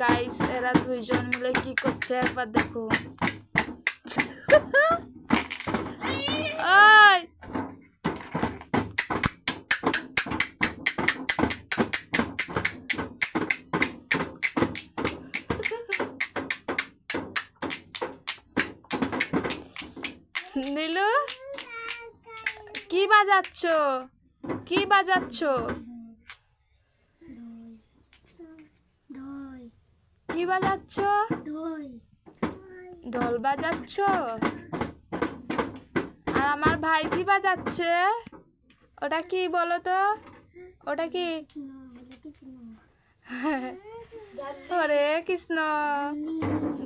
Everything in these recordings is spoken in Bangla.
গাইস এরা দুইজন মিলে কি করছে? একবার দেখো। ওই! নীলু? কি বাজাচ্ছ? কি বাজাচ্ছ? কি বাজাচ্ছ? দই। ঢোল বাজাচ্ছ? আর আমার ভাই কি বাজাচ্ছে? ওটা কি বলো তো? ওটা কি? হরে কৃষ্ণ।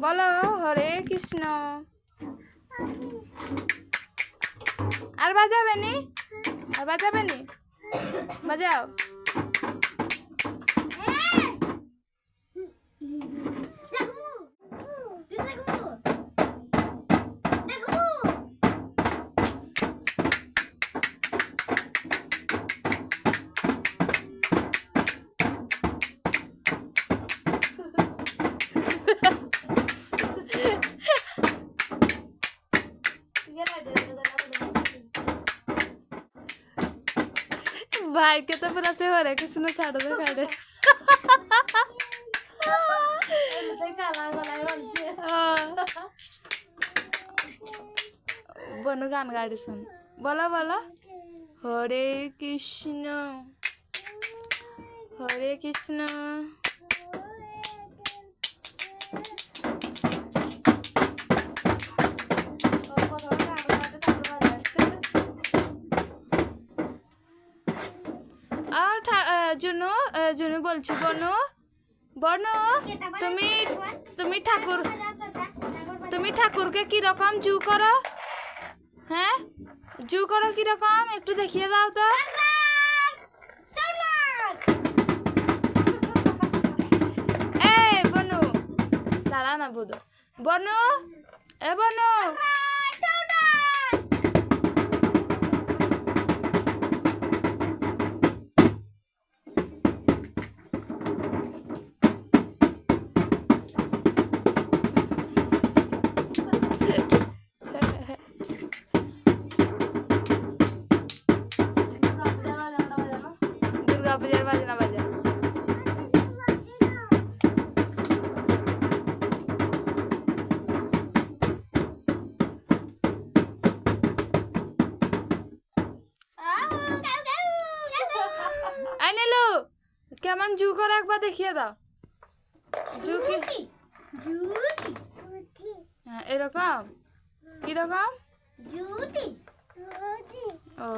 বলো হরে কৃষ্ণ। আর বাজাবে নি? আর বাজাবে নি? বাজাও। তো পুরা সে হরে কৃষ্ণ ছাড়ো দে খাই দে বনু গান গাড়ি শুন বলো বলো হরে কৃষ্ণ হরে কৃষ্ণ জুনু আহ, জুনু বলছি বনু বনু তুমি তুমি ঠাকুর তুমি ঠাকুরকে কি রকম জু করো? হ্যাঁ? জু করো কি রকম একটু দেখিয়ে দাও তো। এই বনু দাঁড়া না বুধ বনু এ বনু। দুর্গা পূজার বাজনা বাজা আই নিলু কেমন জু করে একবার দেখিয়ে দাও জু কি হ্যাঁ এরকম? কীরকম ও।